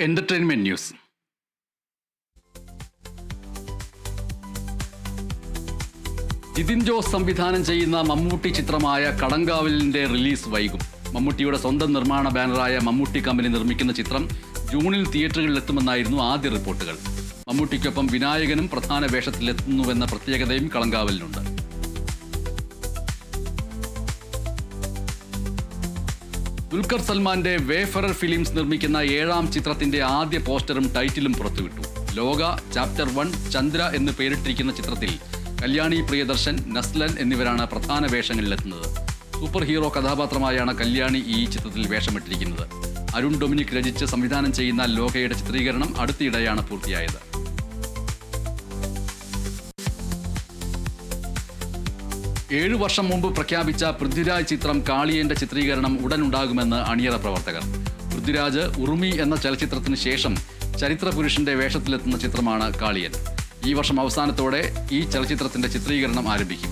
Entertainment news Jithin Jose സംവിധാനം ചെയ്യുന്ന മമ്മൂട്ടി ചിത്രമായ കടങ്കാവലിന്റെ റിലീസ് വൈകും. മമ്മൂട്ടിയുടെ സ്വന്തം നിർമ്മാണ ബാനറായ മമ്മൂട്ടി കമ്പനി നിർമ്മിക്കുന്ന ചിത്രം ജൂണിൽ തിയേറ്ററുകളിലെത്തുമെന്നായിരുന്നു ആദ്യ റിപ്പോർട്ടുകൾ. മമ്മൂട്ടിക്കൊപ്പം വിനായകനും പ്രധാന വേഷത്തിലെത്തുന്നുവെന്ന പ്രത്യേകതയും കളങ്കാവലിനുണ്ട് ദുൽഖർ സൽമാന്റെ വേഫറർ ഫിലിംസ് നിർമ്മിക്കുന്ന ഏഴാം ചിത്രത്തിന്റെ ആദ്യ പോസ്റ്ററും ടൈറ്റിലും പുറത്തുവിട്ടു. ലോക ചാപ്റ്റർ വൺ ചന്ദ്ര എന്ന് പേരിട്ടിരിക്കുന്ന ചിത്രത്തിൽ കല്യാണി പ്രിയദർശൻ നസ്ലൻ എന്നിവരാണ് പ്രധാന വേഷങ്ങളിലെത്തുന്നത്. സൂപ്പർ ഹീറോ കഥാപാത്രമായാണ് കല്യാണി ഈ ചിത്രത്തിൽ വേഷമിട്ടിരിക്കുന്നത്. അരുൺ ഡൊമിനിക് രചിച്ച് സംവിധാനം ചെയ്യുന്ന ലോകയുടെ ചിത്രീകരണം അടുത്തിടെയാണ് പൂർത്തിയായത്. ഏഴു വർഷം മുമ്പ് പ്രഖ്യാപിച്ച പൃഥ്വിരാജ് ചിത്രം കാളിയന്റെ ചിത്രീകരണം ഉടൻ ഉണ്ടാകുമെന്ന് അണിയറ പ്രവർത്തകർ. പൃഥ്വിരാജ് ഉറുമി എന്ന ചലച്ചിത്രത്തിന് ശേഷം ചരിത്ര പുരുഷന്റെ വേഷത്തിലെത്തുന്ന ചിത്രമാണ് കാളിയൻ. ഈ വർഷം അവസാനത്തോടെ ഈ ചലച്ചിത്രത്തിന്റെ ചിത്രീകരണം ആരംഭിക്കും.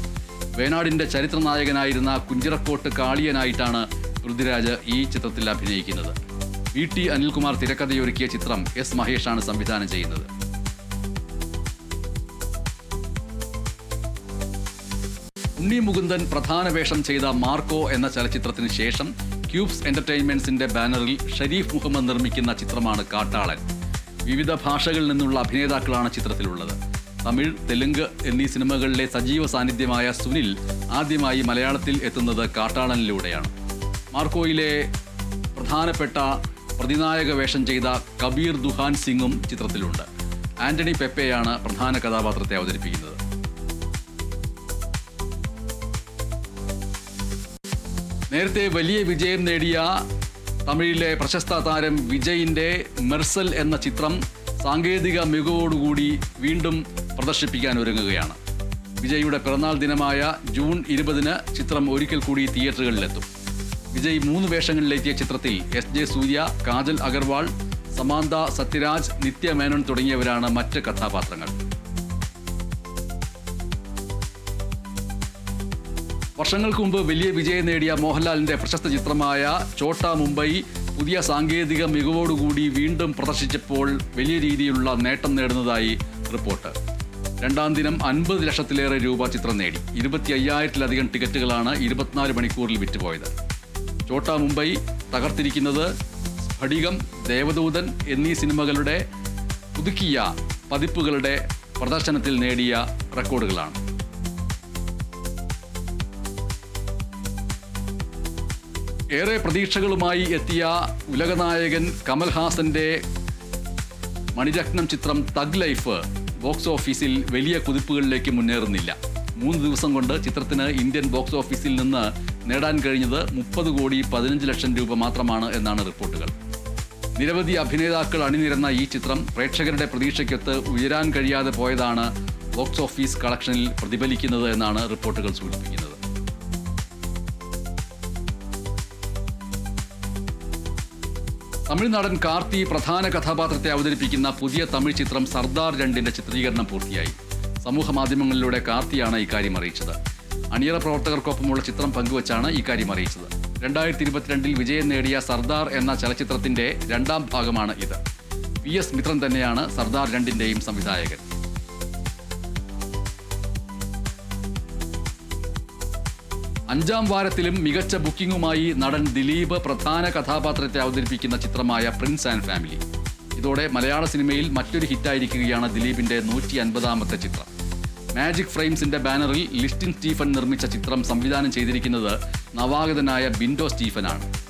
വേനാടിന്റെ ചരിത്ര നായകനായിരുന്ന കുഞ്ചിറക്കോട്ട് കാളിയനായിട്ടാണ് പൃഥ്വിരാജ് ഈ ചിത്രത്തിൽ അഭിനയിക്കുന്നത്. വി ടി അനിൽകുമാർ തിരക്കഥയൊരുക്കിയ ചിത്രം എസ് മഹേഷാണ് സംവിധാനം ചെയ്യുന്നത്. ഉണ്ണി മുകുന്ദൻ പ്രധാന വേഷം ചെയ്ത മാർക്കോ എന്ന ചലച്ചിത്രത്തിന് ശേഷം ക്യൂബ്സ് എന്റർടൈൻമെന്റ്സിന്റെ ബാനറിൽ ഷരീഫ് മുഹമ്മദ് നിർമ്മിക്കുന്ന ചിത്രമാണ് കാട്ടാളൻ. വിവിധ ഭാഷകളിൽ നിന്നുള്ള അഭിനേതാക്കളാണ് ചിത്രത്തിലുള്ളത്. തമിഴ് തെലുങ്ക് എന്നീ സിനിമകളിലെ സജീവ സാന്നിധ്യമായ സുനിൽ ആദ്യമായി മലയാളത്തിൽ എത്തുന്നത് കാട്ടാളനിലൂടെയാണ്. മാർക്കോയിലെ പ്രധാനപ്പെട്ട പ്രതിനായക വേഷം ചെയ്ത കബീർ ദുഹാൻ സിംഗും ചിത്രത്തിലുണ്ട്. ആന്റണി പെപ്പയാണ് പ്രധാന കഥാപാത്രത്തെ അവതരിപ്പിക്കുന്നത്. നേരത്തെ വലിയ വിജയം നേടിയ തമിഴിലെ പ്രശസ്ത താരം വിജയിന്റെ മെർസൽ എന്ന ചിത്രം സാങ്കേതിക മികവോടുകൂടി വീണ്ടും പ്രദർശിപ്പിക്കാൻ ഒരുങ്ങുകയാണ്. വിജയുടെ പിറന്നാൾ ദിനമായ ജൂൺ ഇരുപതിന് ചിത്രം ഒരിക്കൽ കൂടി തിയേറ്ററുകളിലെത്തും. വിജയ് മൂന്ന് വേഷങ്ങളിലെത്തിയ ചിത്രത്തിൽ എസ് ജെ സൂര്യ കാജൽ അഗർവാൾ സമാന്ത സത്യരാജ് നിത്യ മേനോൻ തുടങ്ങിയവരാണ് മറ്റ് കഥാപാത്രങ്ങൾ. വർഷങ്ങൾക്ക് മുമ്പ് വലിയ വിജയം നേടിയ മോഹൻലാലിന്റെ പ്രശസ്ത ചിത്രമായ ചോട്ട മുംബൈ പുതിയ സാങ്കേതിക മികവോടുകൂടി വീണ്ടും പ്രദർശിച്ചപ്പോൾ വലിയ രീതിയിലുള്ള നേട്ടം നേടുന്നതായി റിപ്പോർട്ട്. രണ്ടാം ദിനം അൻപത് ലക്ഷത്തിലേറെ രൂപ ചിത്രം നേടി. ഇരുപത്തി അയ്യായിരത്തിലധികം ടിക്കറ്റുകളാണ് ഇരുപത്തിനാല് മണിക്കൂറിൽ വിറ്റുപോയത്. ചോട്ട മുംബൈ തകർത്തിരിക്കുന്നത് സ്ഫടികം ദേവദൂതൻ എന്നീ സിനിമകളുടെ പുതുക്കിയ പതിപ്പുകളുടെ പ്രദർശനത്തിൽ നേടിയ റെക്കോർഡുകളാണ്. ഏറെ പ്രതീക്ഷകളുമായി എത്തിയ ഉലകനായകൻ കമൽഹാസന്റെ മണിരത്നം ചിത്രം തഗ് ലൈഫ് ബോക്സ് ഓഫീസിൽ വലിയ കുതിപ്പുകളിലേക്ക് മുന്നേറുന്നില്ല. മൂന്ന് ദിവസം കൊണ്ട് ചിത്രത്തിന് ഇന്ത്യൻ ബോക്സ് ഓഫീസിൽ നിന്ന് നേടാൻ കഴിഞ്ഞത് മുപ്പത് കോടി പതിനഞ്ച് ലക്ഷം രൂപ മാത്രമാണ് എന്നാണ് റിപ്പോർട്ടുകൾ. നിരവധി അഭിനേതാക്കൾ അണിനിരന്ന ഈ ചിത്രം പ്രേക്ഷകരുടെ പ്രതീക്ഷയ്ക്കൊത്ത് ഉയരാൻ കഴിയാതെ പോയതാണ് ബോക്സ് ഓഫീസ് കളക്ഷനിൽ പ്രതിഫലിക്കുന്നത് എന്നാണ് റിപ്പോർട്ടുകൾ സൂചിപ്പിക്കുന്നത്. തമിഴ്നാടൻ കാർത്തി പ്രധാന കഥാപാത്രത്തെ അവതരിപ്പിക്കുന്ന പുതിയ തമിഴ് ചിത്രം സർദാർ രണ്ടിന്റെ ചിത്രീകരണം പൂർത്തിയായി. സമൂഹ മാധ്യമങ്ങളിലൂടെ കാർത്തിയാണ് ഇക്കാര്യം അറിയിച്ചത്. അണിയറ പ്രവർത്തകർക്കൊപ്പമുള്ള ചിത്രം പങ്കുവച്ചാണ് ഇക്കാര്യം അറിയിച്ചത്. രണ്ടായിരത്തി ഇരുപത്തിരണ്ടിൽ വിജയം നേടിയ സർദാർ എന്ന ചലച്ചിത്രത്തിന്റെ രണ്ടാം ഭാഗമാണ് ഇത്. പി എസ് മിത്രൻ തന്നെയാണ് സർദാർ രണ്ടിന്റെയും സംവിധായകൻ. അഞ്ചാം വാരത്തിലും മികച്ച ബുക്കിംഗുമായി നടൻ ദിലീപ് പ്രധാന കഥാപാത്രത്തെ അവതരിപ്പിക്കുന്ന ചിത്രമായ പ്രിൻസ് ആൻഡ് ഫാമിലി. ഇതോടെ മലയാള സിനിമയിൽ മറ്റൊരു ഹിറ്റായിരിക്കുകയാണ് ദിലീപിന്റെ നൂറ്റി അൻപതാമത്തെ ചിത്രം. മാജിക് ഫ്രെയിംസിന്റെ ബാനറിൽ ലിസ്റ്റിൻ സ്റ്റീഫൻ നിർമ്മിച്ച ചിത്രം സംവിധാനം ചെയ്തിരിക്കുന്നത് നവാഗതനായ ബിൻഡോ സ്റ്റീഫനാണ്.